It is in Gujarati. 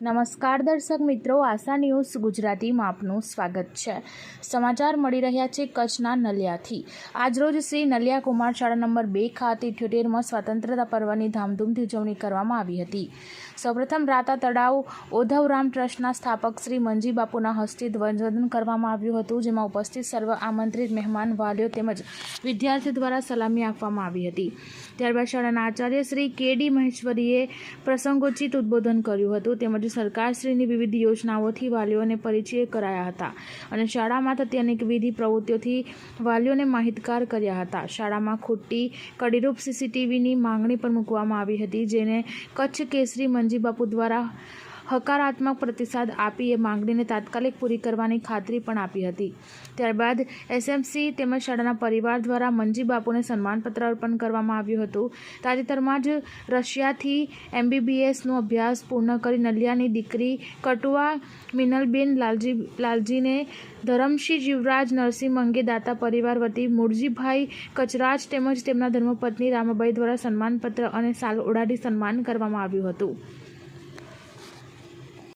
નમસ્કાર દર્શક મિત્રો, આશા ન્યૂઝ ગુજરાતીમાં આપનું સ્વાગત છે. સમાચાર મળી રહ્યા છે કચ્છના નલિયાથી. આજરોજ શ્રી નલિયા કુમાર શાળા નંબર બે ખાતે ઇઠ્યોતેરમાં સ્વતંત્રતા પર્વની ધામધૂમથી ઉજવણી કરવામાં આવી હતી. સૌપ્રથમ રાતા તળાવ ઓધવરામ ટ્રસ્ટના સ્થાપક શ્રી મંજી બાપુના હસ્તે ધ્વજવંદન કરવામાં આવ્યું હતું, જેમાં ઉપસ્થિત સર્વ આમંત્રિત મહેમાન, વાલીઓ તેમજ વિદ્યાર્થીઓ દ્વારા સલામી આપવામાં આવી હતી. ત્યારબાદ શાળાના આચાર્ય શ્રી કે ડી મહેશ્વરીએ પ્રસંગોચિત ઉદ્બોધન કર્યું હતું, તેમજ સરકારશ્રીની વિવિધ યોજનાઓથી વાલીઓને પરિચય કરાયા હતા અને શાળામાં થતી અનેક વિધિ પ્રવૃત્તિઓથી વાલીઓને માહિતગાર કર્યા હતા. શાળામાં ખોટી, કડીરૂપ સીસીટીવીની માંગણી પણ મૂકવામાં આવી હતી, જેને કચ્છ કેસરી મંજીબાપુ દ્વારા હકારાત્મક પ્રતિસાદ આપી એ માંગણીને તાત્કાલિક પૂરી કરવાની ખાતરી પણ આપી હતી. ત્યારબાદ એસએમસી તેમજ શાળાના પરિવાર દ્વારા મંજી બાપુને સન્માનપત્ર અર્પણ કરવામાં આવ્યું હતું. તાજેતરમાં જ રશિયાથી એમબીબીએસનો અભ્યાસ પૂર્ણ કરી નલિયાની દીકરી કટુઆ મિનલબેન લાલજી, લાલજીને ધરમશી જીવરાજ, નરસિંહ અંગે દાતા પરિવાર વતી મૂળજીભાઈ કચરાજ તેમજ તેમના ધર્મપત્ની રામાબાઈ દ્વારા સન્માનપત્ર અને સાલ ઓઢાડી સન્માન કરવામાં આવ્યું હતું.